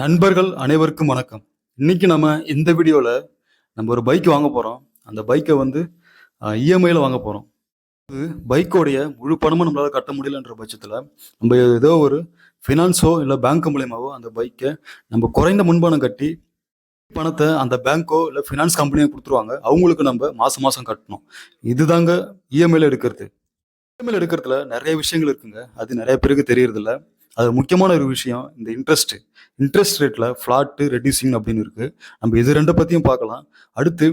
நண்பர்கள் அனைவருக்கும் வணக்கம். இன்னைக்கு நம்ம இந்த வீடியோவில் நம்ம ஒரு பைக் வாங்க போகிறோம் அந்த பைக்கை வந்து இஎம்ஐயில் வாங்க போகிறோம் இது பைக்கோடைய முழு பணமும் நம்மளால் கட்ட முடியலன்ற பட்சத்தில் நம்ம ஏதோ ஒரு ஃபினான்ஸோ இல்லை பேங்க் மூலியமாவோ அந்த பைக்கை நம்ம குறைந்த முன்பணம் கட்டி பணத்தை அந்த பேங்க்கோ இல்லை ஃபினான்ஸ் கம்பெனியோ கொடுத்துருவாங்க. அவங்களுக்கு நம்ம மாதம் மாதம் கட்டணும். இதுதாங்க இஎம்ஐயில் எடுக்கிறது. இஎம்ஐயில் எடுக்கிறதுல நிறைய விஷயங்கள் இருக்குங்க. அது நிறைய பேருக்கு தெரியறதில்ல. அது முக்கியமான ஒரு விஷயம் இந்த இன்ட்ரெஸ்ட் இன்ட்ரெஸ்ட் ரேட்டில் ஃப்ளாட்டு ரெடியூசிங் அப்படின்னு இருக்குது நம்ம இது ரெண்டை பற்றியும் பார்க்கலாம். அடுத்து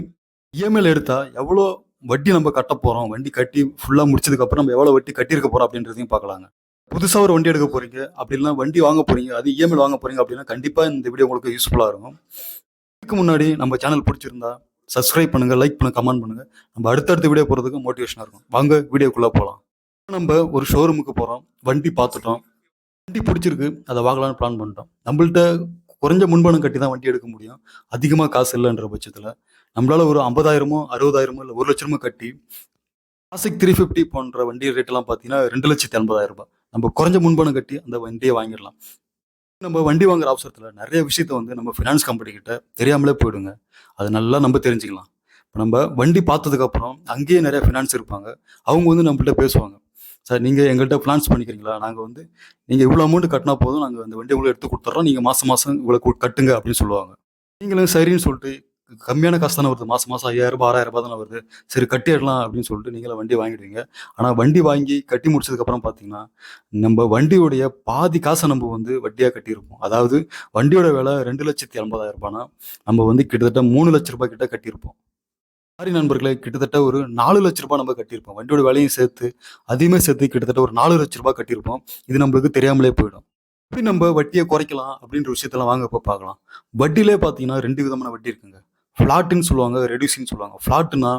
இஎம்ஐயில் எடுத்தால் எவ்வளோ வட்டி நம்ம கட்ட போகிறோம் வண்டி கட்டி ஃபுல்லாக முடிச்சதுக்கப்புறம் நம்ம எவ்வளோ வட்டி கட்டியிருக்க போகிறோம் அப்படின்றதையும் பார்க்கலாங்க. புதுசாக ஒரு வண்டி எடுக்க போகிறீங்க அப்படின்னா வண்டி வாங்க போகிறீங்க அது இஎம்ஐல வாங்க போகிறீங்க அப்படின்னா கண்டிப்பாக இந்த வீடியோ உங்களுக்கு யூஸ்ஃபுல்லாக இருக்கும். இதுக்கு முன்னாடி நம்ம சேனல் பிடிச்சிருந்தா சப்ஸ்கிரைப் பண்ணுங்க லைக் பண்ணுங்க கமெண்ட் பண்ணுங்க. நம்ம அடுத்தடுத்த வீடியோ போகிறதுக்கு மோட்டிவேஷனாக இருக்கும். வாங்க வீடியோக்குள்ளே போகலாம் நம்ம ஒரு ஷோரூமுக்கு போகிறோம் வண்டி பார்த்துட்டோம். வண்டி பிடிச்சிருக்கு. அதை வாங்கலாம்னு பிளான் பண்ணிட்டோம். நம்மள்ட்ட குறைஞ்ச முன்பணம் கட்டி தான் வண்டி எடுக்க முடியும். அதிகமாக காசு இல்லைன்ற பட்சத்தில் நம்மளால் ஒரு ஐம்பதாயிரமோ அறுபதாயிரமோ இல்லை ஒரு லட்சமோ கட்டி கிளாசிக் த்ரீ ஃபிஃப்டி போன்ற வண்டி ரேட்டெல்லாம் பார்த்தீங்கன்னா ரெண்டு லட்சத்தி ஐம்பதாயிரம் ரூபாய். நம்ம குறைஞ்ச முன்பணம் கட்டி அந்த வண்டியை வாங்கிடலாம். நம்ம வண்டி வாங்குற அவசரத்தில் நிறைய விஷயத்த வந்து நம்ம ஃபினான்ஸ் கம்பெனி கிட்ட தெரியாமலே போயிடுங்க. அது நல்லா நம்ம தெரிஞ்சுக்கலாம். இப்போ நம்ம வண்டி பார்த்ததுக்கப்புறம் அங்கேயே நிறைய ஃபினான்ஸ் இருப்பாங்க. அவங்க வந்து நம்மள்ட்ட பேசுவாங்க. சார் நீங்கள் எங்கள்கிட்ட ஃபினான்ஸ் பண்ணிக்கிறீங்களா? நாங்கள் வந்து நீங்கள் இவ்வளோ அமௌண்ட் கட்டினா போதும் நாங்கள் அந்த வண்டி இவ்வளோ எடுத்து கொடுத்துட்றோம் நீங்கள் மாதம் மாதம் இவ்வளோ கட்டுங்க அப்படின்னு சொல்லுவாங்க. நீங்களும் சரின்னு சொல்லிட்டு கம்மியான காசு தானே வருது. மாதம் மாதம் ஐயாயிரம் ரூபாய் ஆறாயிரம் ரூபாய் தானே வருது. சரி கட்டிடலாம் அப்படின்னு சொல்லிட்டு நீங்களும் வண்டி வாங்கிடுவீங்க. ஆனால் வண்டி வாங்கி கட்டி முடிச்சதுக்கப்புறம் பார்த்தீங்கன்னா நம்ம வண்டியோடைய பாதி காசை நம்ம வந்து வட்டியாக கட்டியிருப்போம். அதாவது வண்டியோட விலை ரெண்டு லட்சத்தி ஐம்பதாயிரம் ரூபாய்னா நம்ம வந்து கிட்டத்தட்ட மூணு லட்ச ரூபாய் கிட்ட கட்டியிருப்போம். மாதிரி நண்பர்களே கிட்டத்தட்ட ஒரு நாலு லட்ச ரூபாய் நம்ம கட்டியிருப்போம். வண்டியோட விலையும் சேர்த்து அதையுமே சேர்த்து கிட்டத்தட்ட ஒரு நாலு லட்ச ரூபாய் கட்டியிருப்போம். இது நம்மளுக்கு தெரியாமலே போயிடும். எப்படி நம்ம வட்டியை குறைக்கலாம் அப்படின்ற விஷயத்தெல்லாம் வாங்க இப்போ பார்க்கலாம். வட்டியிலே பார்த்தீங்கன்னா ரெண்டு விதமான வட்டி இருக்குங்க. ஃப்ளாட்டுன்னு சொல்லுவாங்க ரெடியூசின்னு சொல்லுவாங்க. ஃப்ளாட்டுனா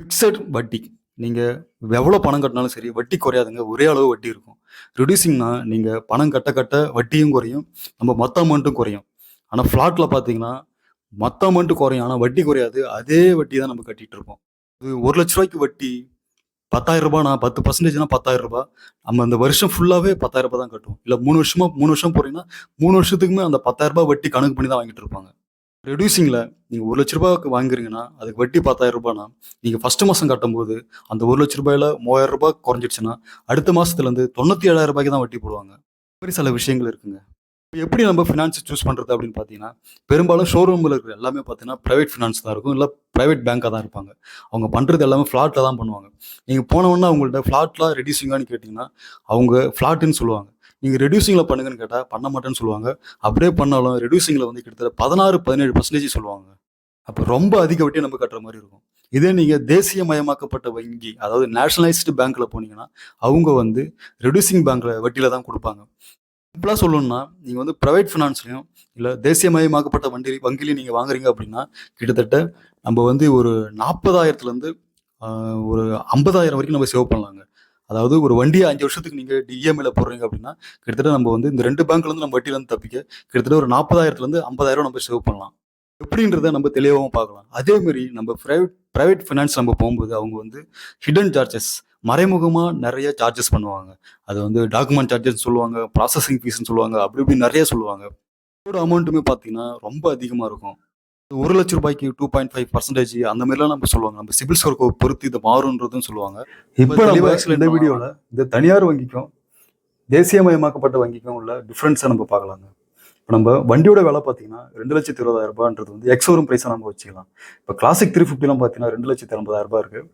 ஃபிக்ஸட் வட்டி. நீங்கள் எவ்வளோ பணம் கட்டினாலும் சரி வட்டி குறையாதுங்க. ஒரே அளவு வட்டி இருக்கும். ரெடியூசிங்னா நீங்கள் பணம் கட்ட கட்ட வட்டியும் குறையும். நம்ம மொத்த அமௌண்ட்டும் குறையும். ஆனால் ஃப்ளாட்டில் பார்த்தீங்கன்னா மொத்த அமௌண்ட்டு குறையும். ஆனால் வட்டி குறையாது. அதே வட்டி தான் நம்ம கட்டிட்டு இருப்போம். இது ஒரு லட்ச ரூபாய்க்கு வட்டி பத்தாயிரம் ரூபாய்னா பத்து பர்சன்டேஜ்னா பத்தாயிரம் ரூபாய். நம்ம அந்த வருஷம் ஃபுல்லாகவே பத்தாயிரம் ரூபாய் தான் கட்டுவோம். இல்லை மூணு வருஷமா மூணு வருஷம் போறீங்கன்னா மூணு வருஷத்துக்குமே அந்த பத்தாயிரம் ரூபாய் வட்டி கணக்கு பண்ணி தான் வாங்கிட்டு இருப்பாங்க. ரெடியூசிங்கில் நீங்கள் ஒரு லட்ச ரூபாய்க்கு வாங்குறீங்கன்னா அதுக்கு வட்டி பத்தாயிரம் ரூபாய்னா நீங்கள் ஃபர்ஸ்ட் மாதம் கட்டும்போது அந்த ஒரு லட்ச ரூபாயில் மூவாயிரம் ரூபாய் குறைஞ்சிடுச்சுன்னா அடுத்த மாதத்துலேருந்து தொண்ணூற்றி ஏழாயிரம் ரூபாய்க்கு தான் வட்டி போடுவாங்க. இந்த மாதிரி சில விஷயங்கள் இருக்குங்க. இப்போ எப்படி நம்ம ஃபினான்ஸ் சூஸ் பண்ணுறது அப்படின்னு பார்த்தீங்கன்னா பெரும்பாலும் ஷோரூமில் இருக்கிற எல்லாமே பார்த்தீங்கன்னா ப்ரைவேட் ஃபினான்ஸ் தான் இருக்கும். இல்லை ப்ரைவேட் பேங்காக தான் இருப்பாங்க. அவங்க பண்ணுறது எல்லாமே ஃப்ளாட்டில் தான் பண்ணுவாங்க. நீங்கள் போனவொன்னே அவங்கள்ட்ட ஃப்ளாட்லாம் ரெடியூசிங்கான்னு கேட்டிங்கன்னா அவங்க ஃப்ளாட்டுன்னு சொல்லுவாங்க. நீங்கள் ரெடியூசிங்கில் பண்ணுங்கன்னு கேட்டால் பண்ண மாட்டேன்னு சொல்லுவாங்க. அப்படியே பண்ணாலும் ரெடியூசிங்கில் வந்து கிட்டத்தட்ட பதினாறு பதினேழு பர்சன்டேஜ் சொல்லுவாங்க. அப்போ ரொம்ப அதிக வட்டியை நம்ம கட்டுற மாதிரி இருக்கும். இதே நீங்கள் தேசியமயமாக்கப்பட்ட வங்கி அதாவது நேஷனலைஸ்டு பேங்க்கில் போனீங்கன்னா அவங்க வந்து ரெடியூசிங் பேங்க்கில் வட்டியில் தான் கொடுப்பாங்க. சிம்பிளாக சொல்லணும்னா நீங்கள் வந்து ப்ரைவேட் ஃபினான்ஸ்லையும் இல்லை தேசியமயமாக்கப்பட்ட வண்டி வங்கிலையும் நீங்கள் வாங்குறீங்க அப்படின்னா கிட்டத்தட்ட நம்ம வந்து ஒரு நாற்பதாயிரத்துலேருந்து ஒரு ஐம்பதாயிரம் வரைக்கும் நம்ம சேவ் பண்ணலாங்க. அதாவது ஒரு வண்டியை அஞ்சு வருஷத்துக்கு நீங்கள் டிஎம்ஐல போடுறீங்க அப்படின்னா கிட்டத்தட்ட நம்ம வந்து இந்த ரெண்டு பேங்க்லேருந்து நம்ம வட்டியிலேருந்து தப்பிக்க கிட்டத்தட்ட ஒரு நாற்பதாயிரத்துலேருந்து ஐம்பதாயிரம் நம்ம சேவ் பண்ணலாம். எப்படின்றத நம்ம தெளிவாகவும் பார்க்கலாம். அதேமாரி நம்ம ப்ரைவேட் ப்ரைவேட் ஃபினான்ஸ் நம்ம போகும்போது அவங்க வந்து ஹிடன் சார்ஜஸ் மறைமுகமாக நிறைய சார்ஜஸ் பண்ணுவாங்க. அது வந்து டாக்குமெண்ட் சார்ஜஸ் சொல்லுவாங்க ப்ராசஸிங் ஃபீஸ்னு சொல்லுவாங்க அப்படி இப்படி நிறைய சொல்லுவாங்க. இதோட அமௌண்ட்டுமே பார்த்தீங்கன்னா ரொம்ப அதிகமாக இருக்கும். ஒரு லட்ச ரூபாய்க்கு டூ பாயிண்ட் ஃபைவ் பர்சன்டேஜ் அந்த மாதிரிலாம் நம்ம சொல்லுவாங்க. நம்ம சிபில் ஸ்கோர் பொறுத்து இது மாறுன்றதும் சொல்லுவாங்க. இப்போ இந்த வீடியோவில் இந்த தனியார் வங்கிக்கும் தேசியமயமாக்கப்பட்ட வங்கிக்கும் உள்ள டிஃப்ரென்ஸை நம்ம பார்க்கலாங்க. இப்போ நம்ம வண்டியோட விலை பார்த்தீங்கன்னா ரெண்டு லட்சத்தி இருபதாயிரம் ரூபான்றது வந்து எக்ஸோரும் ப்ரைஸை நம்ம வச்சுக்கலாம். இப்போ கிளாசிக் த்ரீ ஃபிஃப்டிலாம் பார்த்தீங்கன்னா ரெண்டு லட்சத்தி ஐம்பதாயிரம் ரூபாய் இருக்குது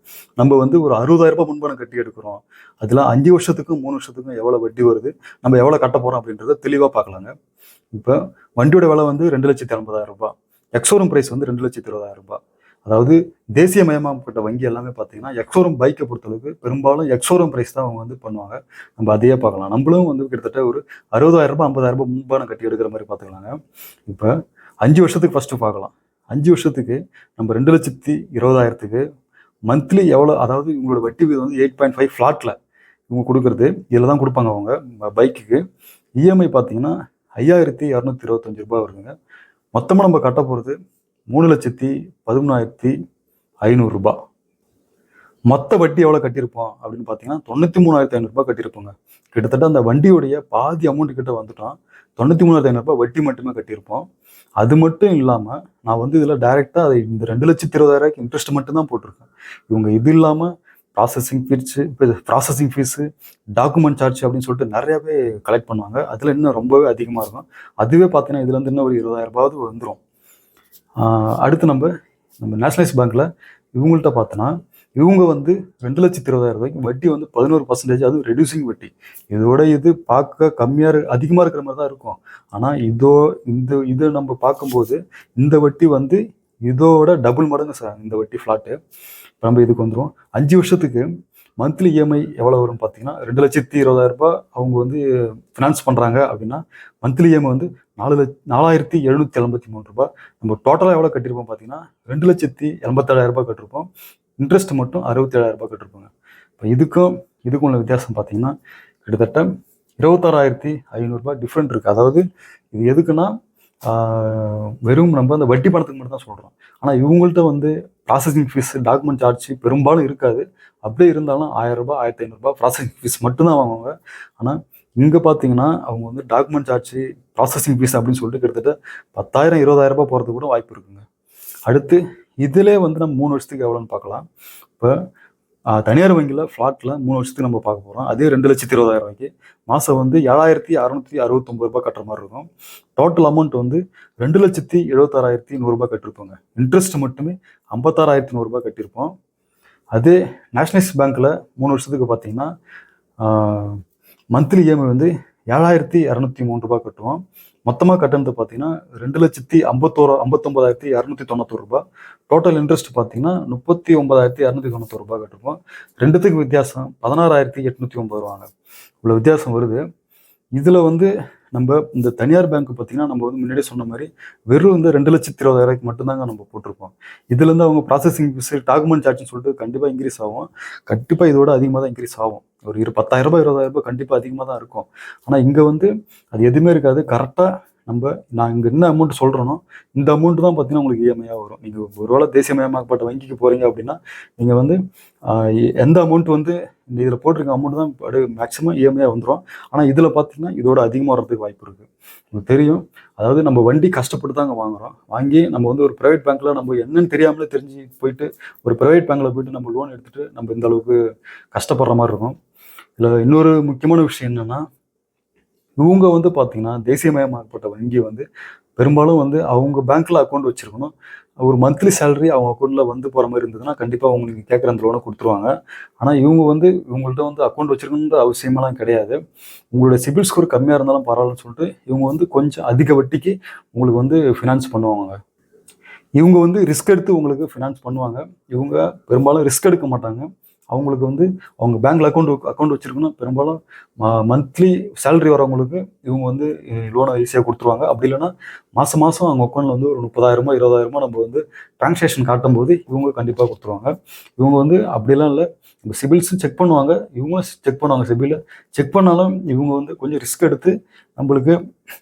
நம்ம வந்து ஒரு அறுபதாயிரம் ரூபாய் முன்பணம் கட்டி எடுக்கிறோம். அதில் அஞ்சு வருஷத்துக்கும் மூணு வருஷத்துக்கும் எவ்வளோ வட்டி வருது நம்ம எவ்வளோ கட்ட போகிறோம் அப்படின்றத தெளிவாக பார்க்கலாங்க இப்போ வண்டியோட விலை வந்து ரெண்டு லட்சத்தி ஐம்பதாயிரம் ரூபாய். எக்ஸோரும் ப்ரைஸ் வந்து ரெண்டு லட்சத்தி இருபதாயிரம் ரூபாய். அதாவது தேசியமயமாக்கப்பட்ட வங்கி எல்லாமே பார்த்தீங்கன்னா எக்ஸோரம் பைக்கை பொறுத்தளவுக்கு பெரும்பாலும் எக்ஸோரம் ப்ரைஸ் தான் அவங்க வந்து பண்ணுவாங்க. நம்ம அதையே பார்க்கலாம். நம்மளும் வந்து கிட்டத்தட்ட ஒரு அறுபதாயிரம் ரூபாய் ஐம்பதாயிரம் ரூபாய் முன்பான கட்டி எடுக்கிற மாதிரி பார்த்துக்கலாங்க. இப்போ அஞ்சு வருஷத்துக்கு ஃபஸ்ட்டு பார்க்கலாம். அஞ்சு வருஷத்துக்கு நம்ம ரெண்டு லட்சத்தி இருபதாயிரத்துக்கு மந்த்லி எவ்வளோ அதாவது இவங்களோட வட்டி வீதம் வந்து எயிட் பாயிண்ட் ஃபைவ் ஃப்ளாட்டில் இவங்க கொடுக்குறது. இதில் தான் கொடுப்பாங்க அவங்க பைக்குக்கு இஎம்ஐ பார்த்தீங்கன்னா ஐயாயிரத்தி இரநூத்தி இருபத்தஞ்சு ரூபாய் வருதுங்க. மொத்தமாக நம்ம கட்ட போகிறது மூணு லட்சத்தி பதிமூணாயிரத்தி ஐநூறுரூபா மொத்த வட்டி எவ்வளோ கட்டியிருப்போம் அப்படின்னு பார்த்தீங்கன்னா தொண்ணூற்றி மூணாயிரத்தி ஐநூறுரூபா கட்டியிருப்போங்க. கிட்டத்தட்ட அந்த வண்டியுடைய பாதி அமௌண்ட் கிட்ட வந்துட்டோம். தொண்ணூற்றி மூணாயிரத்தி ஐநூறுரூபா வட்டி மட்டுமே கட்டியிருப்போம். அது மட்டும் இல்லாமல் நான் வந்து இதில் டைரெக்டாக அதை இந்த ரெண்டு லட்சத்தி இருபதாயிரூபாய்க்கு இன்ட்ரெஸ்ட் மட்டும்தான் போட்டிருக்கேன். இவங்க இது இல்லாமல் processing fee processing fee document charge அப்படின்னு சொல்லிட்டு நிறையாவே கலெக்ட் பண்ணுவாங்க. அதில் இன்னும் ரொம்பவே அதிகமாக இருக்கும். அதுவே பார்த்தீங்கன்னா இதுலேருந்து இன்னும் ஒரு இருபதாயிரரூபாவது வந்துடும் அடுத்து நம்ம நம்ம நேஷனலைஸ் பேங்க்கில் இவங்கள்ட்ட பார்த்தோன்னா இவங்க வந்து ரெண்டு லட்சத்தி இருபதாயிரம் ரூபாய்க்கு வட்டி வந்து பதினோரு பர்சன்டேஜ் அதுவும் ரெடியூசிங் வட்டி. இதோட இது பார்க்க கம்மியாக அதிகமாக இருக்கிற மாதிரி தான் இருக்கும். ஆனால் இதோ இந்த இதை நம்ம பார்க்கும்போது இந்த வட்டி வந்து இதோட டபுள் மடங்கு சார் இந்த வட்டி ஃப்ளாட்டு இப்போ நம்ம இதுக்கு வந்துடும் அஞ்சு வருஷத்துக்கு மந்த்லி இஎம்ஐ எவ்வளோ வரும் பார்த்தீங்கன்னா ரெண்டு லட்சத்தி இருபதாயிரம் ரூபாய் அவங்க வந்து ஃபினான்ஸ் பண்ணுறாங்க அப்படின்னா மந்த்லி இஎம்ஐ வந்து நாலு லட்ச நாலாயிரத்தி எழுநூற்றி எண்பத்தி மூணு ரூபாய். நம்ம டோட்டலாக எவ்வளோ கட்டியிருப்போம் பார்த்தீங்கன்னா ரெண்டு லட்சத்தி எண்பத்தேழாயிரம் ரூபாய் கட்டிருப்போம் இன்ட்ரெஸ்ட் மட்டும் அறுபத்தேழாயிரம் ரூபாய் கட்டிருப்பாங்க இப்போ இதுக்கும் இதுக்கும் உள்ள வித்தியாசம் பார்த்தீங்கன்னா கிட்டத்தட்ட இருபத்தாறாயிரத்தி ஐநூறுரூபா டிஃப்ரெண்ட் இருக்குது அதாவது இது எதுக்குன்னா வெறும் நம்ம அந்த வட்டி பணத்துக்கு மட்டும் தான் சொல்கிறோம் ஆனால் இவங்கள்ட்ட வந்து ப்ராசஸிங் ஃபீஸ் டாக்குமெண்ட் சார்ஜ் பெரும்பாலும் இருக்காது. அப்படியே இருந்தாலும் ஆயிரம் ரூபாய் ஆயிரத்தி ஐநூறுரூபா ப்ராசஸிங் ஃபீஸ் மட்டும்தான் வாங்குவாங்க. ஆனால் இங்கே பார்த்தீங்கன்னா அவங்க வந்து டாக்குமெண்ட் சார்ஜ் ப்ராசஸிங் ஃபீஸ் அப்படின்னு சொல்லிட்டு கிட்டத்தட்ட பத்தாயிரம் இருபதாயிரரூபா போகிறதுக்கு கூட வாய்ப்பு இருக்குங்க. அடுத்து இதிலே வந்து நம்ம மூணு வருஷத்துக்கு எவ்வளோன்னு பார்க்கலாம். இப்போ தனியார் வங்கியில் ஃப்ளாட்டில் மூணு வருஷத்துக்கு நம்ம பார்க்க போகிறோம் அதே ரெண்டு லட்சத்தி இருபதாயிரம் ரூபாய்க்கு. மாதம் வந்து ஏழாயிரத்தி அறநூற்றி அறுபத்தொம்பது ரூபாய் கட்டுற மாதிரி இருக்கும். டோட்டல் அமௌண்ட் வந்து ரெண்டு லட்சத்தி எழுபத்தாறாயிரத்தி நூறுரூபா கட்டிருப்போங்க. இன்ட்ரெஸ்ட் மட்டுமே ஐம்பத்தாறாயிரத்தி நூறுரூபா கட்டியிருப்போம் அதே நேஷனலைஸ் பேங்க்கில் மூணு வருஷத்துக்கு பார்த்தீங்கன்னா மந்த்லி இஎம்ஐ வந்து ஏழாயிரத்தி இரநூத்தி மூணு ரூபாய் கட்டுவோம். மொத்தமாக கட்டணத்தை பார்த்தீங்கன்னா ரெண்டு லட்சத்தி ஐம்பத்தோரு ஐம்பத்தொம்பதாயிரத்தி இரநூத்தி தொண்ணூத்தொரு ரூபாய். டோட்டல் இன்ட்ரெஸ்ட் பார்த்தீங்கன்னா முப்பத்தி ஒன்பதாயிரத்தி இரநூத்தி தொண்ணூத்தொரு ரூபாய் கட்டுவோம். ரெண்டுத்துக்கு வித்தியாசம் பதினாறாயிரத்தி எட்நூற்றி ஒம்பது ரூபாங்க. இவ்வளோ வித்தியாசம் வருது. இதில் வந்து நம்ம இந்த தனியார் பேங்க் பார்த்தீங்கன்னா நம்ம வந்து முன்னாடியே சொன்ன மாதிரி வெறும் வந்து ரெண்டு லட்சத்தி இருபதாயிரூபாய்க்கு மட்டும்தாங்க நம்ம போட்டிருப்போம். இதுலேருந்து அவங்க ப்ராசஸிங் ஃபீஸ் டாக்குமெண்ட் சார்ஜ்னு சொல்லிட்டு கண்டிப்பாக இன்க்ரீஸ் ஆகும். கண்டிப்பாக இதோட அதிகமாக தான் இன்க்ரீஸ் ஆகும். ஒரு இரு பத்தாயிரம் ரூபாய் இருபதாயிரம் ரூபாய் கண்டிப்பாக அதிகமாக தான் இருக்கும். ஆனால் இங்கே வந்து அது எதுவுமே இருக்காது. கரெக்டாக நம்ம நான் இங்கே என்ன அமௌண்ட் சொல்கிறோனோ இந்த அமௌண்ட் தான் பார்த்தீங்கன்னா உங்களுக்கு இஎம்ஐயாக வரும். நீங்கள் ஒருவேளை தேசியமயமாக்கப்பட்ட வங்கிக்கு போகிறீங்க அப்படின்னா நீங்கள் வந்து எ- எந்த அமௌண்ட் வந்து இதில் போட்டிருக்க அமௌண்ட் தான் அப்படியே மேக்ஸிமம் இஎம்ஐயாக வந்துடும் ஆனால் இதில் பார்த்தீங்கன்னா இதோட அதிகமாக வர்றதுக்கு வாய்ப்பு இருக்குது உங்களுக்கு தெரியும். அதாவது நம்ம வண்டி கஷ்டப்பட்டு தாங்க வாங்குறோம். வாங்கி நம்ம வந்து ஒரு ப்ரைவேட் பேங்க்கில் நம்ம என்னன்னு தெரியாமலே தெரிஞ்சு போயிட்டு ஒரு ப்ரைவேட் பேங்க்கில் போயிட்டு நம்ம லோன் எடுத்துகிட்டு நம்ம இந்த அளவுக்கு கஷ்டப்படுற மாதிரி இருக்கும். இதில் இன்னொரு முக்கியமான விஷயம் என்னென்னா இவங்க வந்து பார்த்தீங்கன்னா தேசியமயமாக்கப்பட்ட வங்கி வந்து பெரும்பாலும் வந்து அவங்க பேங்க்கில் அக்கௌண்ட் வச்சுருக்கணும். ஒரு மந்த்லி சேலரி அவங்க அக்கௌண்ட்டில் வந்து போகிற மாதிரி இருந்ததுன்னா கண்டிப்பாக அவங்க நீங்கள் கேட்குற அந்த லோனை கொடுத்துருவாங்க. ஆனால் இவங்க வந்து இவங்கள்ட்ட வந்து அக்கௌண்ட் வச்சுருக்கணுன்ற அவசியமெல்லாம் கிடையாது. உங்களோட சிபில் ஸ்கோர் கம்மியாக இருந்தாலும் பரவாயில்லன்னு சொல்லிட்டு இவங்க வந்து கொஞ்சம் அதிக வட்டிக்கு உங்களுக்கு வந்து ஃபினான்ஸ் பண்ணுவாங்க இவங்க வந்து ரிஸ்க் எடுத்து உங்களுக்கு ஃபினான்ஸ் பண்ணுவாங்க. இவங்க பெரும்பாலும் ரிஸ்க் எடுக்க மாட்டாங்க. அவங்களுக்கு வந்து அவங்க பேங்க்ல அக்கௌண்ட் அக்கௌண்ட் வச்சிருக்கணும். பெரும்பாலும் மந்த்லி சேலரி வரவங்களுக்கு இவங்க வந்து லோனை ஈஸியாக கொடுத்துருவாங்க. அப்படி இல்லைன்னா மாதம் மாதம் அவங்க அக்கௌண்ட்டில் வந்து ஒரு முப்பதாயிரமோ இருபதாயிரமோ நம்ம வந்து டிரான்சாக்ஷன் காட்டும் போது இவங்க கண்டிப்பாக கொடுத்துருவாங்க. இவங்க வந்து அப்படிலாம் இல்லை. இப்போ சிபில்ஸும் செக் பண்ணுவாங்க. இவங்களும் செக் பண்ணுவாங்க சிபிலை செக் பண்ணாலும் இவங்க வந்து கொஞ்சம் ரிஸ்க் எடுத்து நம்மளுக்கு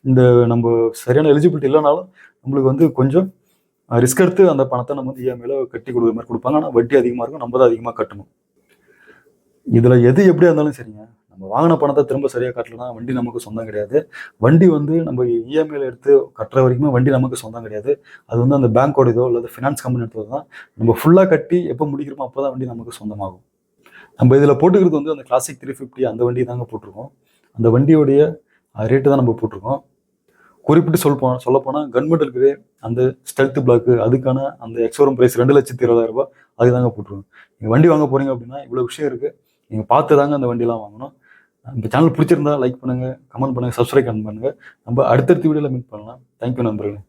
இந்த நம்ம சரியான எலிஜிபிலிட்டி இல்லைனாலும் நம்மளுக்கு வந்து கொஞ்சம் ரிஸ்க் எடுத்து அந்த பணத்தை நம்ம வந்து இஎம்ஐயில் கட்டி கொடுக்குற மாதிரி கொடுப்பாங்க. ஆனால் வட்டி அதிகமாக இருக்கும் நம்ம தான் அதிகமாக கட்டணும். இதில் எது எப்படியா இருந்தாலும் சரிங்க. நம்ம வாங்கின பணத்தை திரும்ப சரியாக கட்டலனா வண்டி நமக்கு சொந்தம் கிடையாது. வண்டி வந்து நம்ம இஎம்ஐயில் எடுத்து கட்டுற வரைக்குமே வண்டி நமக்கு சொந்தம் கிடையாது. அது வந்து அந்த பேங்க்கோட இதோ அல்லது ஃபினான்ஸ் கம்பெனி எடுத்தது தான் நம்ம ஃபுல்லாக கட்டி எப்போ முடிக்கிறோமோ அப்போ தான் வண்டி நமக்கு சொந்தமாகும். நம்ம இதில் போட்டுக்கிறது வந்து அந்த கிளாசிக் த்ரீ ஃபிஃப்டி அந்த வண்டி தாங்க போட்டிருக்கோம். அந்த வண்டியோடைய ரேட்டு தான் நம்ம போட்டிருக்கோம். குறிப்பிட்டு சொல்ல போனால் சொல்ல போனால் அந்த ஸ்டெல்த் பிளாக்கு அதுக்கான அந்த எக்ஸோரம் ப்ரைஸ் ரெண்டு லட்சத்தி இருபதாயிரம் ரூபாய் அதுதாங்க போட்டிருக்கோம். நீங்கள் வண்டி வாங்க போறீங்க அப்படின்னா இவ்வளோ விஷயம் இருக்குது நீங்கள் பார்த்து தாங்க அந்த வண்டிலாம் வாங்கணும். இந்த சேனல் பிடிச்சிருந்தா லைக் பண்ணுங்கள் கமெண்ட் பண்ணுங்கள் சப்ஸ்கிரைப் பண்ணுங்கள் நம்ம அடுத்தடுத்த வீடியோவில் மீட் பண்ணலாம். தேங்க்யூ நண்பர்களே.